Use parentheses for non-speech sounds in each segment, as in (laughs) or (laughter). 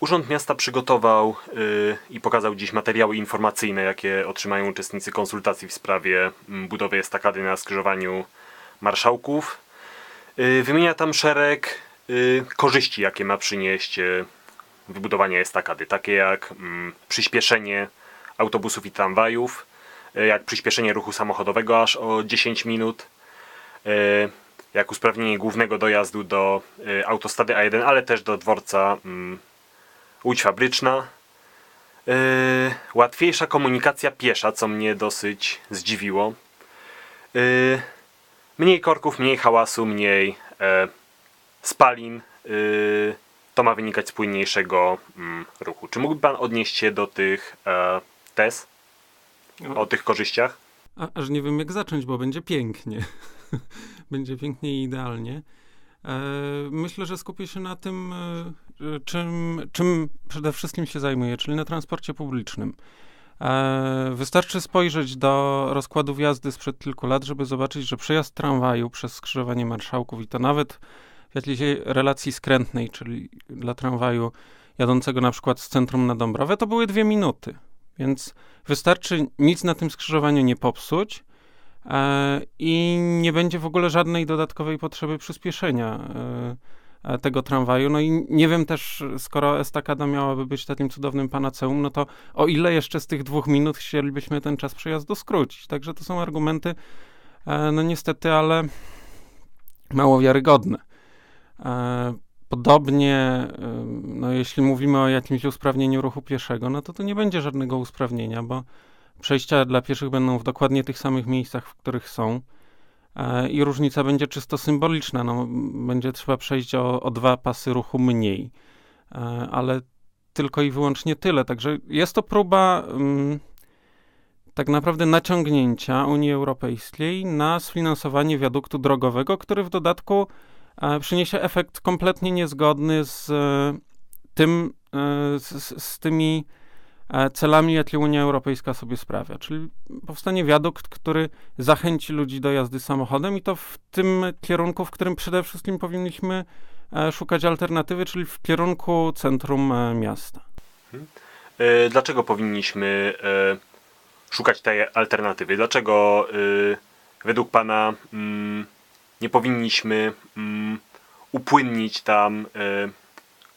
Urząd Miasta przygotował y, i pokazał dziś materiały informacyjne, jakie otrzymają uczestnicy konsultacji w sprawie mm, budowy estakady na skrzyżowaniu marszałków. Y, wymienia tam szereg y, korzyści, jakie ma przynieść y, wybudowanie estakady, takie jak mm, przyspieszenie autobusów i tramwajów, y, jak przyspieszenie ruchu samochodowego aż o 10 minut, y, jak usprawnienie głównego dojazdu do y, autostrady A1, ale też do dworca mm, Łódź Fabryczna. Yy, łatwiejsza komunikacja piesza, co mnie dosyć zdziwiło. Yy, mniej korków, mniej hałasu, mniej e, spalin. Yy, to ma wynikać z płynniejszego mm, ruchu. Czy mógłby Pan odnieść się do tych e, tez, o tych korzyściach? A, aż nie wiem jak zacząć, bo będzie pięknie. (laughs) będzie pięknie i idealnie. E, myślę, że skupię się na tym, e, czym, czym przede wszystkim się zajmuję, czyli na transporcie publicznym. E, wystarczy spojrzeć do rozkładów jazdy sprzed kilku lat, żeby zobaczyć, że przejazd tramwaju przez skrzyżowanie marszałków i to nawet w jakiejś relacji skrętnej, czyli dla tramwaju jadącego na przykład z centrum na Dąbrowę, to były dwie minuty. Więc wystarczy nic na tym skrzyżowaniu nie popsuć i nie będzie w ogóle żadnej dodatkowej potrzeby przyspieszenia e, e, tego tramwaju. No i nie wiem też, skoro estakada miałaby być takim cudownym panaceum, no to o ile jeszcze z tych dwóch minut chcielibyśmy ten czas przejazdu skrócić. Także to są argumenty, e, no niestety, ale mało wiarygodne. E, Podobnie, no jeśli mówimy o jakimś usprawnieniu ruchu pieszego, no to to nie będzie żadnego usprawnienia, bo przejścia dla pieszych będą w dokładnie tych samych miejscach, w których są. E, I różnica będzie czysto symboliczna. No, będzie trzeba przejść o, o dwa pasy ruchu mniej, E, ale tylko i wyłącznie tyle. Także jest to próba ym, tak naprawdę naciągnięcia Unii Europejskiej na sfinansowanie wiaduktu drogowego, który w dodatku e, przyniesie efekt kompletnie niezgodny z e, tym, e, z, z- tymi celami, jakie Unia Europejska sobie sprawia. Czyli powstanie wiadukt, który zachęci ludzi do jazdy samochodem i to w tym kierunku, w którym przede wszystkim powinniśmy e, szukać alternatywy, czyli w kierunku centrum e, miasta. E, Dlaczego powinniśmy szukać tej alternatywy? Dlaczego według Pana mm, nie powinniśmy mm, upłynnić tam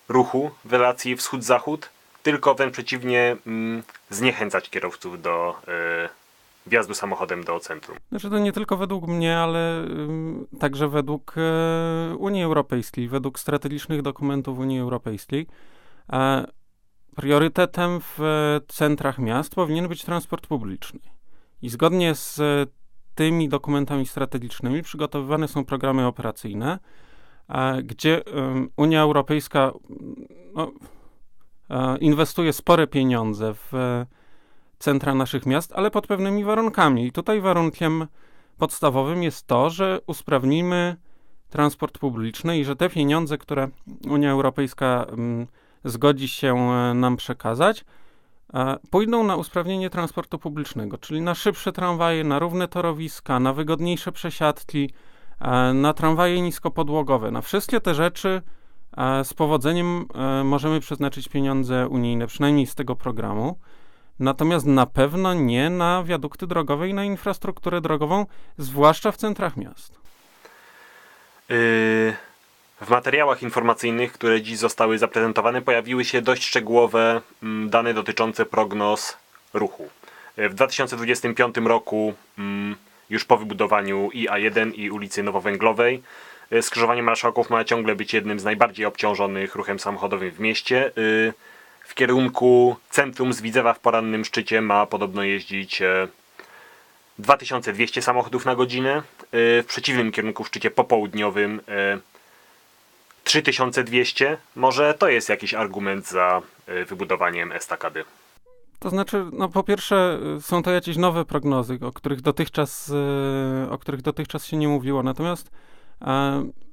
ruchu w relacji wschód-zachód, tylko wręcz przeciwnie mm, zniechęcać kierowców do e, wjazdu samochodem do centrum? Znaczy to nie tylko według mnie, ale ym, także według e, Unii Europejskiej, według strategicznych dokumentów Unii Europejskiej. Priorytetem w centrach miast powinien być transport publiczny. I zgodnie z tymi dokumentami strategicznymi przygotowywane są programy operacyjne, gdzie Unia Europejska no, inwestuje spore pieniądze w e, centra naszych miast, ale pod pewnymi warunkami. I tutaj warunkiem podstawowym jest to, że usprawnimy transport publiczny i że te pieniądze, które Unia Europejska mm, zgodzi się e, nam przekazać, e, pójdą na usprawnienie transportu publicznego, czyli na szybsze tramwaje, na równe torowiska, na wygodniejsze przesiadki, e, na tramwaje niskopodłogowe. Na wszystkie te rzeczy e, z powodzeniem e, możemy przeznaczyć pieniądze unijne, przynajmniej z tego programu. Natomiast na pewno nie na wiadukty drogowe i na infrastrukturę drogową, zwłaszcza w centrach miast. Yy, W materiałach informacyjnych, które dziś zostały zaprezentowane, pojawiły się dość szczegółowe mm, dane dotyczące prognoz ruchu. Yy, W 2025 roku, mm, już po wybudowaniu i A1 i ulicy Nowowęglowej, skrzyżowanie Marszałków ma ciągle być jednym z najbardziej obciążonych ruchem samochodowym w mieście. Yy, W kierunku centrum z Widzewa w porannym szczycie ma podobno jeździć e, 2200 samochodów na godzinę. W przeciwnym kierunku w szczycie popołudniowym yy, 3200. Może to jest jakiś argument za wybudowaniem estakady. To znaczy, no po pierwsze, są to jakieś nowe prognozy, o których dotychczas, o których dotychczas się nie mówiło. Natomiast e,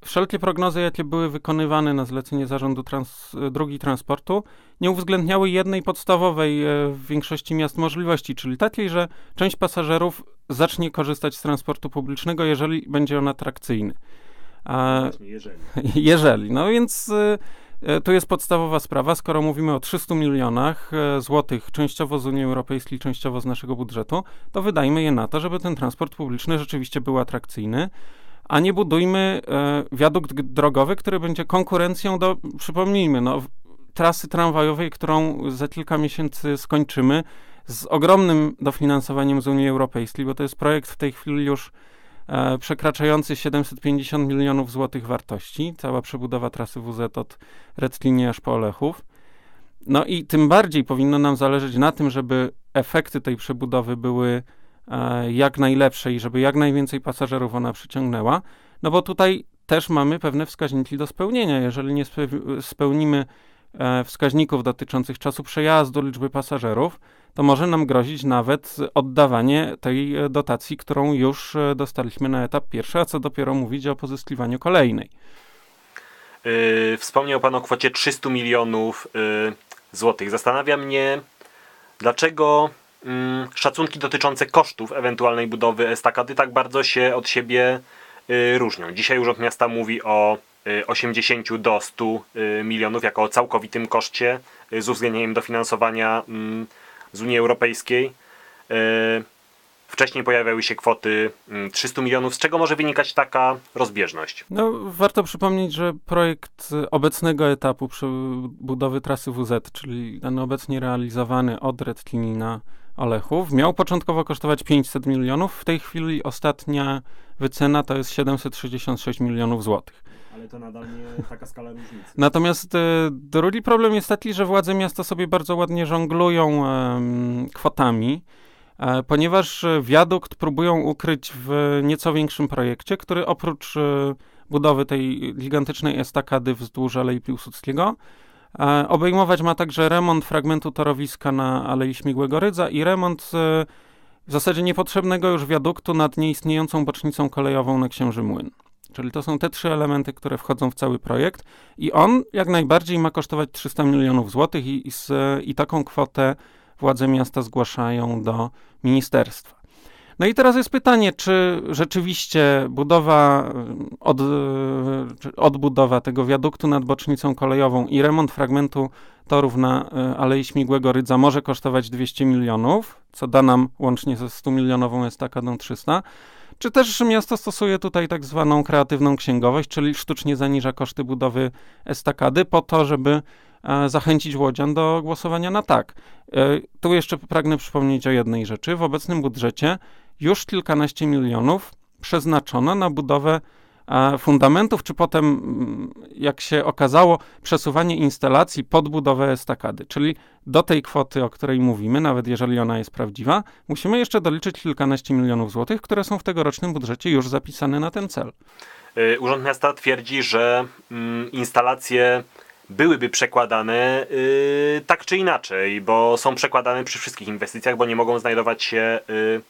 wszelkie prognozy, jakie były wykonywane na zlecenie Zarządu trans, y, Dróg Transportu, nie uwzględniały jednej podstawowej e, w większości miast możliwości, czyli takiej, że część pasażerów zacznie korzystać z transportu publicznego, jeżeli będzie on atrakcyjny. E, Jeżeli. (laughs) jeżeli. No więc e, tu jest podstawowa sprawa, skoro mówimy o 300 milionach e, złotych, częściowo z Unii Europejskiej, częściowo z naszego budżetu, to wydajmy je na to, żeby ten transport publiczny rzeczywiście był atrakcyjny, a nie budujmy e, wiadukt drogowy, który będzie konkurencją do, przypomnijmy, no, trasy tramwajowej, którą za kilka miesięcy skończymy, z ogromnym dofinansowaniem z Unii Europejskiej, bo to jest projekt w tej chwili już e, przekraczający 750 milionów złotych wartości, cała przebudowa trasy WZ od Redlinie aż po Olechów. No i tym bardziej powinno nam zależeć na tym, żeby efekty tej przebudowy były jak najlepsze i żeby jak najwięcej pasażerów ona przyciągnęła, no bo tutaj też mamy pewne wskaźniki do spełnienia. Jeżeli nie spe- spełnimy e, wskaźników dotyczących czasu przejazdu, liczby pasażerów, to może nam grozić nawet oddawanie tej e, dotacji, którą już e, dostaliśmy na etap pierwszy, a co dopiero mówić o pozyskiwaniu kolejnej. Wspomniał Pan o kwocie 300 milionów złotych. Zastanawia mnie, dlaczego szacunki dotyczące kosztów ewentualnej budowy estakady tak bardzo się od siebie yy, różnią. Dzisiaj Urząd Miasta mówi o yy, 80 do 100 yy, milionów jako o całkowitym koszcie z uwzględnieniem dofinansowania mm, z Unii Europejskiej. Wcześniej pojawiały się kwoty mm, 300 milionów. Z czego może wynikać taka rozbieżność? No, warto przypomnieć, że projekt obecnego etapu budowy trasy WZ, czyli ten obecnie realizowany od Redlini na Olechów, miał początkowo kosztować 500 milionów. W tej chwili ostatnia wycena to jest 766 milionów złotych. Ale to nadal nie taka skala różnicy. Natomiast e, drugi problem jest taki, że władze miasta sobie bardzo ładnie żonglują kwotami, e, ponieważ wiadukt próbują ukryć w nieco większym projekcie, który oprócz e, budowy tej gigantycznej estakady wzdłuż Alei Piłsudskiego obejmować ma także remont fragmentu torowiska na Alei Śmigłego Rydza i remont e, w zasadzie niepotrzebnego już wiaduktu nad nieistniejącą bocznicą kolejową na Księży Młyn. Czyli to są te trzy elementy, które wchodzą w cały projekt i on jak najbardziej ma kosztować 300 milionów złotych i, i, i taką kwotę władze miasta zgłaszają do ministerstwa. No i teraz jest pytanie, czy rzeczywiście budowa, od, odbudowa tego wiaduktu nad bocznicą kolejową i remont fragmentu torów na y, Alei Śmigłego Rydza może kosztować 200 milionów, co da nam łącznie ze 100 milionową estakadą 300, czy też miasto stosuje tutaj tak zwaną kreatywną księgowość, czyli sztucznie zaniża koszty budowy estakady po to, żeby e, zachęcić łodzian do głosowania na tak. E, tu jeszcze pragnę przypomnieć o jednej rzeczy. W obecnym budżecie już kilkanaście milionów przeznaczono na budowę e, fundamentów, czy potem, mm, jak się okazało, przesuwanie instalacji pod budowę estakady. Czyli do tej kwoty, o której mówimy, nawet jeżeli ona jest prawdziwa, musimy jeszcze doliczyć kilkanaście milionów złotych, które są w tegorocznym budżecie już zapisane na ten cel. Y, Urząd Miasta twierdzi, że mm, instalacje byłyby przekładane y, tak czy inaczej, bo są przekładane przy wszystkich inwestycjach, bo nie mogą znajdować się y,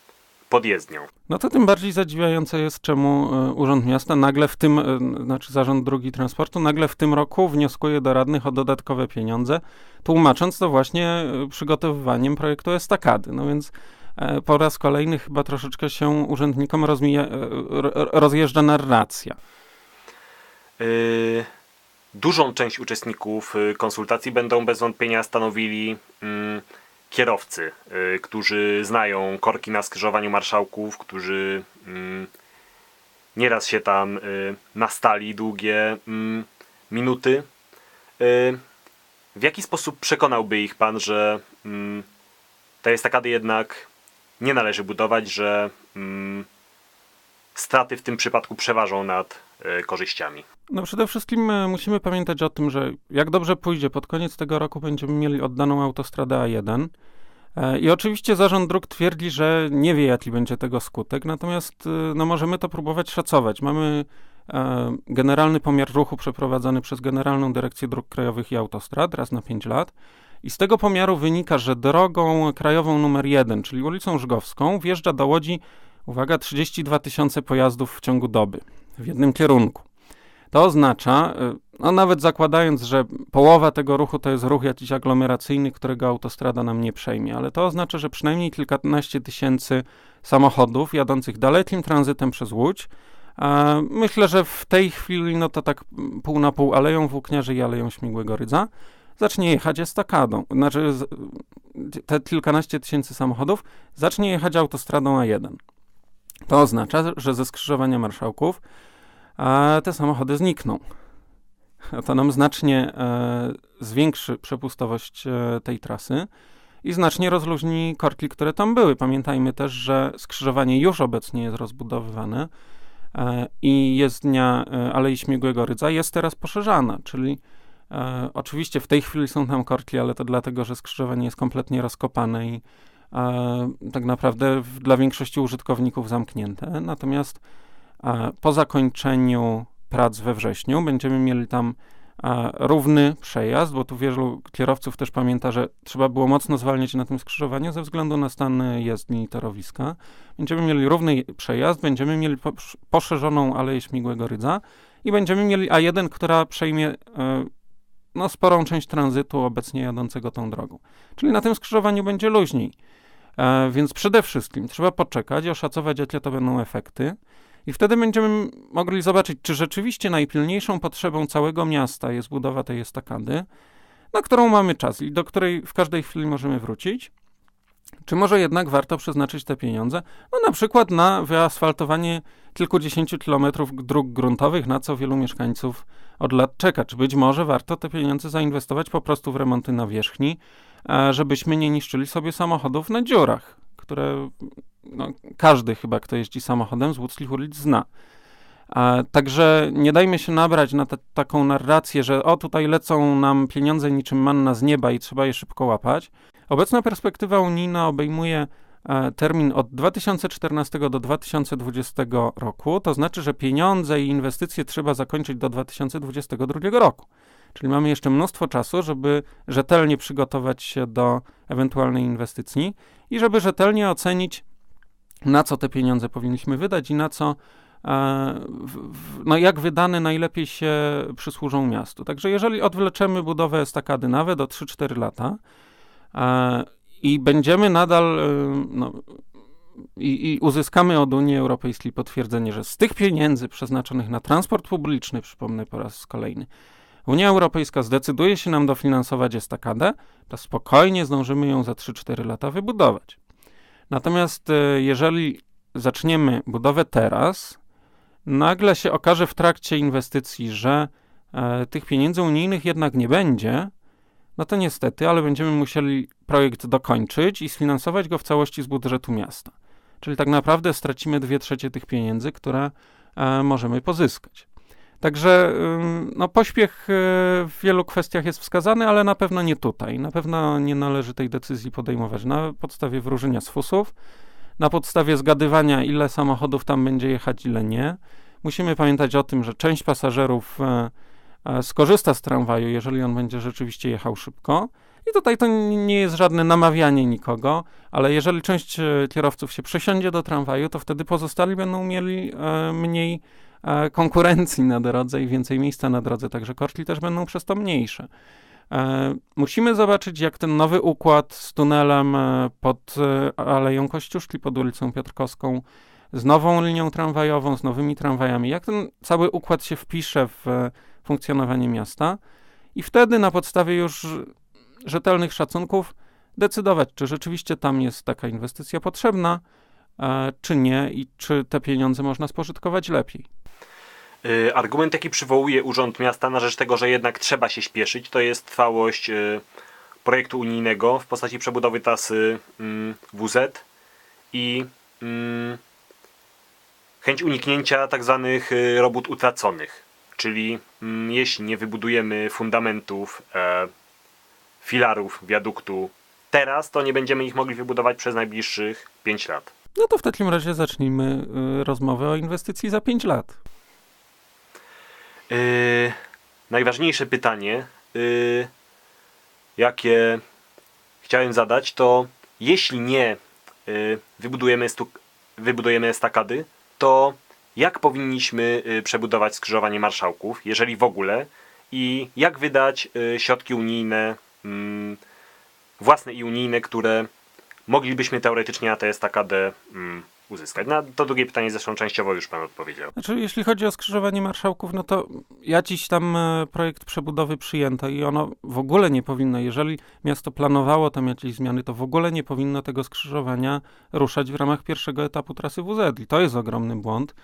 pod jezdnią. No to tym bardziej zadziwiające jest, czemu e, Urząd Miasta nagle w tym, e, znaczy Zarząd Drogi Transportu, nagle w tym roku wnioskuje do radnych o dodatkowe pieniądze, tłumacząc to właśnie e, przygotowywaniem projektu estakady. No więc po raz kolejny chyba troszeczkę się urzędnikom rozmija, ro- rozjeżdża narracja. Y, Dużą część uczestników y, konsultacji będą bez wątpienia stanowili mm, kierowcy, y, którzy znają korki na skrzyżowaniu marszałków, którzy mm, nieraz się tam y, nastali długie mm, minuty. Y, W jaki sposób przekonałby ich pan, że mm, tej estakady jednak nie należy budować, że straty w tym przypadku przeważą nad korzyściami? No przede wszystkim e, musimy pamiętać o tym, że jak dobrze pójdzie, pod koniec tego roku będziemy mieli oddaną autostradę A1. E, I oczywiście Zarząd Dróg twierdzi, że nie wie, jaki będzie tego skutek, natomiast e, no, możemy to próbować szacować. Mamy e, generalny pomiar ruchu przeprowadzany przez Generalną Dyrekcję Dróg Krajowych i Autostrad raz na 5 lat. I z tego pomiaru wynika, że drogą krajową numer 1, czyli ulicą Żgowską, wjeżdża do Łodzi, uwaga, 32 tysiące pojazdów w ciągu doby w jednym kierunku. To oznacza, y, no nawet zakładając, że połowa tego ruchu to jest ruch jakiś aglomeracyjny, którego autostrada nam nie przejmie, ale to oznacza, że przynajmniej kilkanaście tysięcy samochodów jadących dalekim tranzytem przez Łódź Myślę, że w tej chwili, no to tak pół na pół aleją włókniarzy i aleją śmigłego rydza, zacznie jechać estakadą. Znaczy te kilkanaście tysięcy samochodów zacznie jechać autostradą A1. To oznacza, że ze skrzyżowania marszałków te samochody znikną. To nam znacznie e, zwiększy przepustowość e, tej trasy i znacznie rozluźni korki, które tam były. Pamiętajmy też, że skrzyżowanie już obecnie jest rozbudowywane e, i jezdnia e, Alei Śmigłego Rydza jest teraz poszerzana, czyli e, oczywiście w tej chwili są tam korki, ale to dlatego, że skrzyżowanie jest kompletnie rozkopane i tak naprawdę dla większości użytkowników zamknięte. Natomiast po zakończeniu prac we wrześniu będziemy mieli tam równy przejazd, bo tu wielu kierowców też pamięta, że trzeba było mocno zwalniać na tym skrzyżowaniu ze względu na stan jezdni i torowiska. Będziemy mieli równy przejazd, będziemy mieli po, poszerzoną Aleję Śmigłego Rydza i będziemy mieli A1, która przejmie e, no, sporą część tranzytu obecnie jadącego tą drogą. Czyli na tym skrzyżowaniu będzie luźniej. E, więc przede wszystkim trzeba poczekać oszacować, jakie to będą efekty. I wtedy będziemy mogli zobaczyć, czy rzeczywiście najpilniejszą potrzebą całego miasta jest budowa tej estakady, na którą mamy czas i do której w każdej chwili możemy wrócić. Czy może jednak warto przeznaczyć te pieniądze, no na przykład na wyasfaltowanie kilkudziesięciu kilometrów dróg gruntowych, na co wielu mieszkańców od lat czeka? Czy być może warto te pieniądze zainwestować po prostu w remonty nawierzchni, żebyśmy nie niszczyli sobie samochodów na dziurach, które no, każdy chyba, kto jeździ samochodem z łódzkich ulic zna. A, także nie dajmy się nabrać na taką narrację, że o tutaj lecą nam pieniądze niczym manna z nieba i trzeba je szybko łapać. Obecna perspektywa unijna obejmuje e, termin od 2014 do 2020 roku, to znaczy, że pieniądze i inwestycje trzeba zakończyć do 2022 roku. Czyli mamy jeszcze mnóstwo czasu, żeby rzetelnie przygotować się do ewentualnej inwestycji i żeby rzetelnie ocenić, na co te pieniądze powinniśmy wydać i na co, e, w, no jak wydane najlepiej się przysłużą miastu. Także jeżeli odwleczemy budowę estakady nawet o 3-4 lata e, i będziemy nadal, e, no, i, i uzyskamy od Unii Europejskiej potwierdzenie, że z tych pieniędzy przeznaczonych na transport publiczny, przypomnę po raz kolejny, Unia Europejska zdecyduje się nam dofinansować estakadę, to spokojnie zdążymy ją za 3-4 lata wybudować. Natomiast e, jeżeli zaczniemy budowę teraz, nagle się okaże w trakcie inwestycji, że e, tych pieniędzy unijnych jednak nie będzie, no to niestety, ale będziemy musieli projekt dokończyć i sfinansować go w całości z budżetu miasta. Czyli tak naprawdę stracimy dwie trzecie tych pieniędzy, które e, możemy pozyskać. Także no, pośpiech e, w wielu kwestiach jest wskazany, ale na pewno nie tutaj. Na pewno nie należy tej decyzji podejmować na podstawie wróżenia z fusów, na podstawie zgadywania, ile samochodów tam będzie jechać, ile nie. Musimy pamiętać o tym, że część pasażerów e, e, skorzysta z tramwaju, jeżeli on będzie rzeczywiście jechał szybko. I tutaj to nie jest żadne namawianie nikogo, ale jeżeli część e, kierowców się przesiądzie do tramwaju, to wtedy pozostali będą mieli mniej konkurencji na drodze i więcej miejsca na drodze, także koszty też będą przez to mniejsze. E, musimy zobaczyć, jak ten nowy układ z tunelem e, pod e, Aleją Kościuszki, pod ulicą Piotrkowską, z nową linią tramwajową, z nowymi tramwajami, jak ten cały układ się wpisze w e, funkcjonowanie miasta i wtedy na podstawie już rzetelnych szacunków decydować, czy rzeczywiście tam jest taka inwestycja potrzebna, e, czy nie i czy te pieniądze można spożytkować lepiej. Y, Argument, jaki przywołuje Urząd Miasta na rzecz tego, że jednak trzeba się śpieszyć, to jest trwałość y, projektu unijnego w postaci przebudowy trasy mm, WZ i mm, chęć uniknięcia tak zwanych y, robót utraconych. Czyli mm, jeśli nie wybudujemy fundamentów, e, filarów wiaduktu teraz, to nie będziemy ich mogli wybudować przez najbliższych 5 lat. No to w takim razie zacznijmy rozmowę o inwestycji za 5 lat. Yy, najważniejsze pytanie, yy, jakie chciałem zadać, to jeśli nie yy, wybudujemy, wybudujemy estakady, to jak powinniśmy yy, przebudować skrzyżowanie marszałków, jeżeli w ogóle, i jak wydać yy, środki unijne, mm, własne i unijne, które moglibyśmy teoretycznie na tę estakadę mm, uzyskać. Na to drugie pytanie zresztą częściowo już pan odpowiedział. Znaczy, jeśli chodzi o skrzyżowanie marszałków, no to jakiś tam e, projekt przebudowy przyjęto i ono w ogóle nie powinno, jeżeli miasto planowało tam jakieś zmiany, to w ogóle nie powinno tego skrzyżowania ruszać w ramach pierwszego etapu trasy WZ. I to jest ogromny błąd,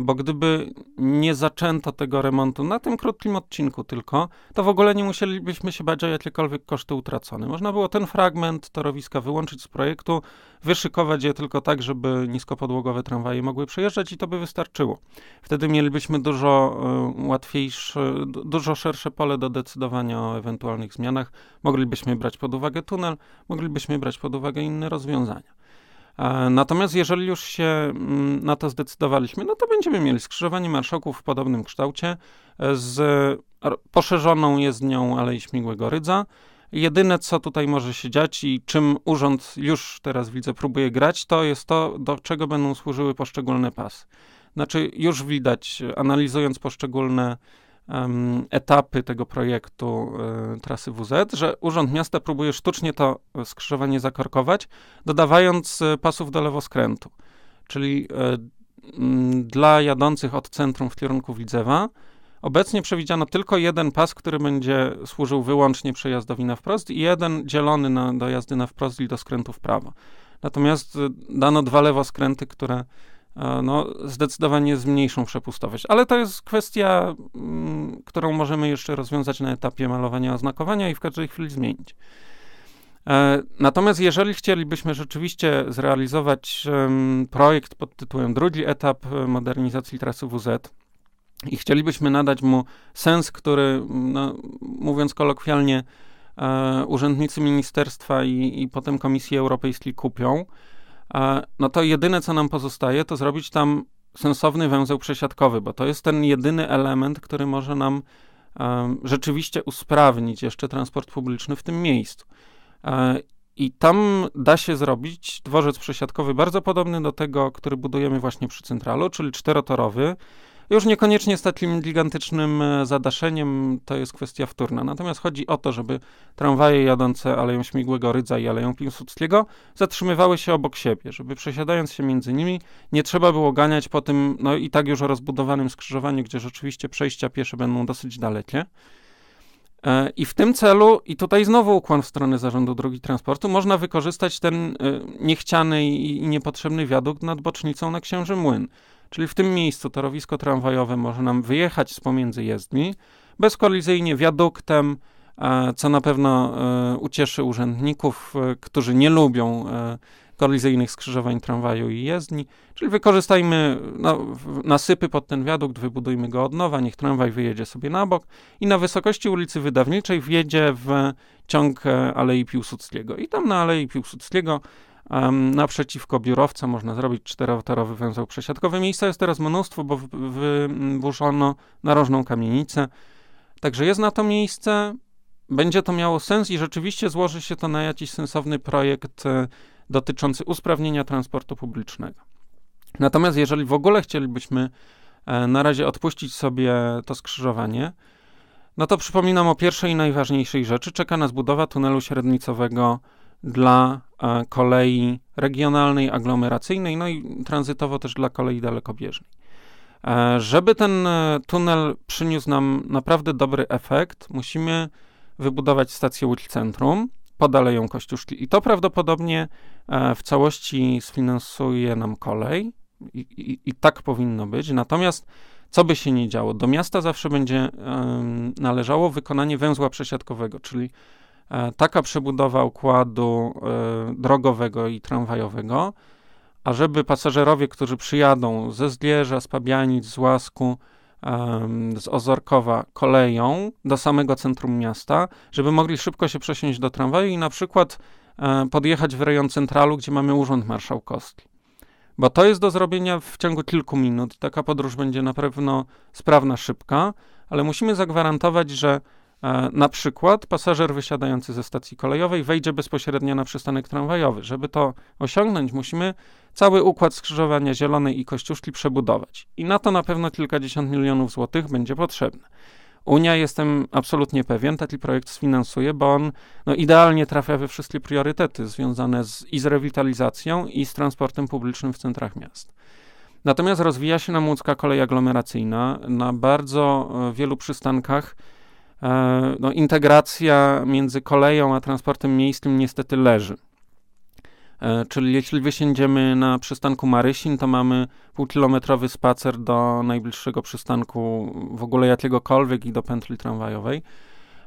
bo gdyby nie zaczęto tego remontu na tym krótkim odcinku tylko, to w ogóle nie musielibyśmy się bać o jakiekolwiek koszty utracone. Można było ten fragment torowiska wyłączyć z projektu, wyszykować je tylko tak, żeby niskopodłogowe tramwaje mogły przejeżdżać i to by wystarczyło. Wtedy mielibyśmy dużo y, łatwiejsze, du- dużo szersze pole do decydowania o ewentualnych zmianach. Moglibyśmy brać pod uwagę tunel, moglibyśmy brać pod uwagę inne rozwiązania. E, Natomiast jeżeli już się mm, na to zdecydowaliśmy, no to będziemy mieli skrzyżowanie marszałków w podobnym kształcie e, z poszerzoną jezdnią Alei Śmigłego Rydza. Jedyne, co tutaj może się dziać i czym urząd już teraz widzę próbuje grać, to jest to, do czego będą służyły poszczególne pasy. Znaczy, już widać, analizując poszczególne etapy tego projektu e, trasy WZ, że Urząd Miasta próbuje sztucznie to skrzyżowanie zakorkować, dodawając e, pasów do lewoskrętu. Czyli e, dla jadących od centrum w kierunku Widzewa obecnie przewidziano tylko jeden pas, który będzie służył wyłącznie przejazdowi na wprost i jeden dzielony na, do jazdy na wprost i do skrętu w prawo. Natomiast dano dwa lewoskręty, które no, zdecydowanie zmniejszą przepustowość. Ale to jest kwestia, mm, którą możemy jeszcze rozwiązać na etapie malowania oznakowania i w każdej chwili zmienić. E, Natomiast jeżeli chcielibyśmy rzeczywiście zrealizować projekt pod tytułem drugi etap e, modernizacji trasy WZ i chcielibyśmy nadać mu sens, który, no, mówiąc kolokwialnie, e, urzędnicy ministerstwa i, i potem Komisji Europejskiej kupią, e, no to jedyne, co nam pozostaje, to zrobić tam sensowny węzeł przesiadkowy, bo to jest ten jedyny element, który może nam e, rzeczywiście usprawnić jeszcze transport publiczny w tym miejscu. E, I tam da się zrobić dworzec przesiadkowy bardzo podobny do tego, który budujemy właśnie przy Centralu, czyli czterotorowy. Już niekoniecznie z takim gigantycznym e, zadaszeniem, to jest kwestia wtórna. Natomiast chodzi o to, żeby tramwaje jadące Aleją Śmigłego Rydza i Aleją Piłsudskiego zatrzymywały się obok siebie, żeby przesiadając się między nimi nie trzeba było ganiać po tym, no i tak już rozbudowanym skrzyżowaniu, gdzie rzeczywiście przejścia piesze będą dosyć dalekie. E, I w tym celu, i tutaj znowu ukłon w stronę Zarządu Drogi Transportu, można wykorzystać ten e, niechciany i niepotrzebny wiadukt nad bocznicą na Księży Młyn. Czyli w tym miejscu torowisko tramwajowe może nam wyjechać z pomiędzy jezdni, bezkolizyjnie wiaduktem, e, co na pewno e, ucieszy urzędników, e, którzy nie lubią kolizyjnych skrzyżowań tramwaju i jezdni. Czyli wykorzystajmy no, nasypy pod ten wiadukt, wybudujmy go od nowa, niech tramwaj wyjedzie sobie na bok i na wysokości ulicy Wydawniczej wjedzie w ciąg Alei Piłsudskiego. I tam na Alei Piłsudskiego em, naprzeciwko biurowca można zrobić czterotorowy węzeł przesiadkowy. Miejsca jest teraz mnóstwo, bo wy- wyburzono narożną kamienicę. Także jest na to miejsce, będzie to miało sens i rzeczywiście złoży się to na jakiś sensowny projekt e, dotyczący usprawnienia transportu publicznego. Natomiast jeżeli w ogóle chcielibyśmy e, na razie odpuścić sobie to skrzyżowanie, no to przypominam o pierwszej i najważniejszej rzeczy. Czeka nas budowa tunelu średnicowego dla kolei regionalnej, aglomeracyjnej, no i tranzytowo też dla kolei dalekobieżnej. E, żeby ten e, tunel przyniósł nam naprawdę dobry efekt, musimy wybudować stację Łódź Centrum pod Aleją Kościuszki i to prawdopodobnie e, w całości sfinansuje nam kolej i, i, i tak powinno być. Natomiast co by się nie działo, do miasta zawsze będzie należało wykonanie węzła przesiadkowego, czyli taka przebudowa układu e, drogowego i tramwajowego, ażeby pasażerowie, którzy przyjadą ze Zgierza, z Pabianic, z Łasku, z Ozorkowa koleją do samego centrum miasta, żeby mogli szybko się przesiąść do tramwaju i na przykład e, podjechać w rejon centralu, gdzie mamy urząd marszałkowski. Bo to jest do zrobienia w ciągu kilku minut. Taka podróż będzie na pewno sprawna, szybka, ale musimy zagwarantować, że e, na przykład pasażer wysiadający ze stacji kolejowej wejdzie bezpośrednio na przystanek tramwajowy. Żeby to osiągnąć, musimy cały układ skrzyżowania Zielonej i Kościuszki przebudować. I na to na pewno kilkadziesiąt milionów złotych będzie potrzebne. Unia, jestem absolutnie pewien, taki projekt sfinansuje, bo on no, idealnie trafia we wszystkie priorytety związane z, i z rewitalizacją, i z transportem publicznym w centrach miast. Natomiast rozwija się nam łódzka kolej aglomeracyjna. Na bardzo e, wielu przystankach e, no, integracja między koleją a transportem miejskim niestety leży. E, czyli jeśli wysiędziemy na przystanku Marysin, to mamy półkilometrowy spacer do najbliższego przystanku w ogóle jakiegokolwiek i do pętli tramwajowej.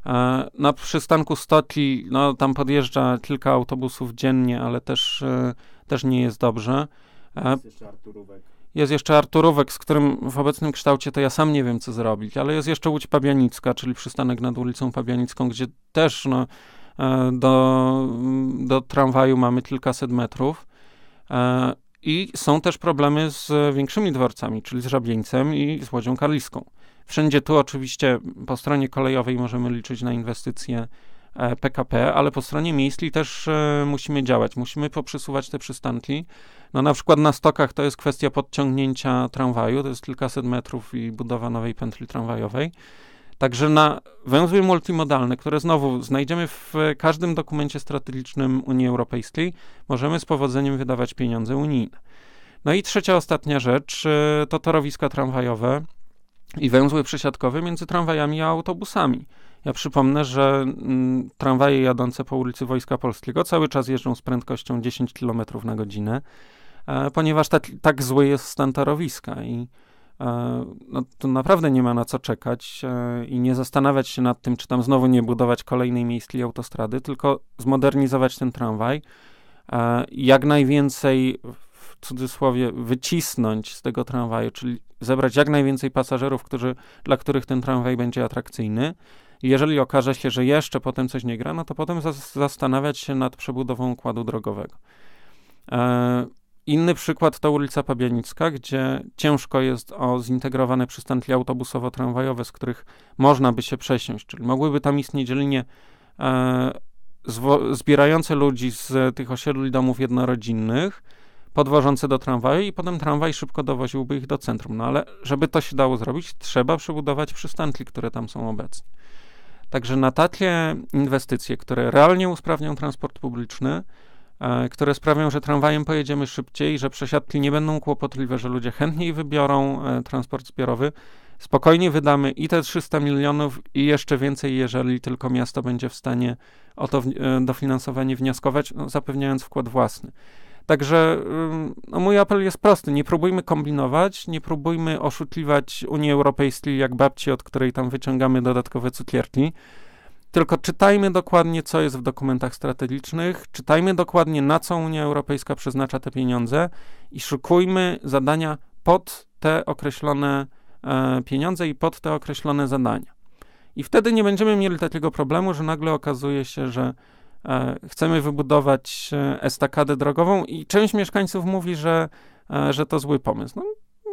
E, Na przystanku Stotli, no tam podjeżdża kilka autobusów dziennie, ale też, e, też nie jest dobrze. E, jeszcze Arturówek. Jest jeszcze Arturówek, z którym w obecnym kształcie to ja sam nie wiem, co zrobić, ale jest jeszcze Łódź Pabianicka, czyli przystanek nad ulicą Pabianicką, gdzie też no, e, do, do tramwaju mamy kilkaset metrów. E, I są też problemy z większymi dworcami, czyli z Żabieńcem i z Łodzią Karliską. Wszędzie tu oczywiście po stronie kolejowej możemy liczyć na inwestycje e, PKP, ale po stronie miejskiej też e, musimy działać. Musimy poprzesuwać te przystanki. No na przykład na stokach to jest kwestia podciągnięcia tramwaju, to jest kilkaset metrów i budowa nowej pętli tramwajowej. Także na węzły multimodalne, które znowu znajdziemy w każdym dokumencie strategicznym Unii Europejskiej, możemy z powodzeniem wydawać pieniądze unijne. No i trzecia, ostatnia rzecz e, to torowiska tramwajowe i węzły przesiadkowe między tramwajami a autobusami. Ja przypomnę, że mm, tramwaje jadące po ulicy Wojska Polskiego cały czas jeżdżą z prędkością 10 km na godzinę, e, ponieważ tak, tak zły jest stan torowiska i e, no, naprawdę nie ma na co czekać e, i nie zastanawiać się nad tym, czy tam znowu nie budować kolejnej miejskiej autostrady, tylko zmodernizować ten tramwaj, e, jak najwięcej w cudzysłowie wycisnąć z tego tramwaju, czyli zebrać jak najwięcej pasażerów, którzy, dla których ten tramwaj będzie atrakcyjny. Jeżeli okaże się, że jeszcze potem coś nie gra, no to potem zas- zastanawiać się nad przebudową układu drogowego. E, inny przykład to ulica Pabianicka, gdzie ciężko jest o zintegrowane przystanki autobusowo-tramwajowe, z których można by się przesiąść, czyli mogłyby tam istnieć linie e, zbierające ludzi z tych osiedli domów jednorodzinnych, podwożące do tramwaju i potem tramwaj szybko dowoziłby ich do centrum. No ale żeby to się dało zrobić, trzeba przebudować przystanki, które tam są obecnie. Także na takie inwestycje, które realnie usprawnią transport publiczny, które sprawią, że tramwajem pojedziemy szybciej, że przesiadki nie będą kłopotliwe, że ludzie chętniej wybiorą e, transport zbiorowy, spokojnie wydamy i te 300 milionów i jeszcze więcej, jeżeli tylko miasto będzie w stanie o to e, dofinansowanie wnioskować, no, zapewniając wkład własny. Także no, mój apel jest prosty. Nie próbujmy kombinować, nie próbujmy oszukiwać Unii Europejskiej jak babci, od której tam wyciągamy dodatkowe cukierki. Tylko czytajmy dokładnie, co jest w dokumentach strategicznych, czytajmy dokładnie, na co Unia Europejska przeznacza te pieniądze i szukujmy zadania pod te określone e, pieniądze i pod te określone zadania. I wtedy nie będziemy mieli takiego problemu, że nagle okazuje się, że e, chcemy wybudować e, estakadę drogową i część mieszkańców mówi, że, e, że to zły pomysł. No,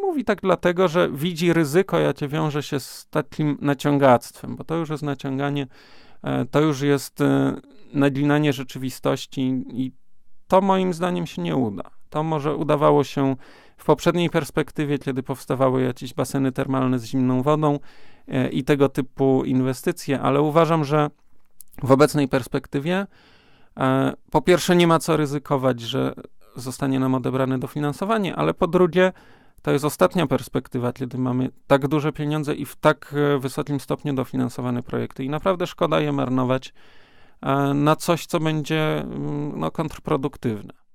mówi tak dlatego, że widzi ryzyko, jakie wiąże się z takim naciągactwem, bo to już jest naciąganie, to już jest e, naglinanie rzeczywistości i to moim zdaniem się nie uda. To może udawało się w poprzedniej perspektywie, kiedy powstawały jakieś baseny termalne z zimną wodą e, i tego typu inwestycje, ale uważam, że w obecnej perspektywie e, po pierwsze nie ma co ryzykować, że zostanie nam odebrane dofinansowanie, ale po drugie to jest ostatnia perspektywa, kiedy mamy tak duże pieniądze i w tak e, wysokim stopniu dofinansowane projekty i naprawdę szkoda je marnować e, na coś, co będzie mm, no, kontrproduktywne.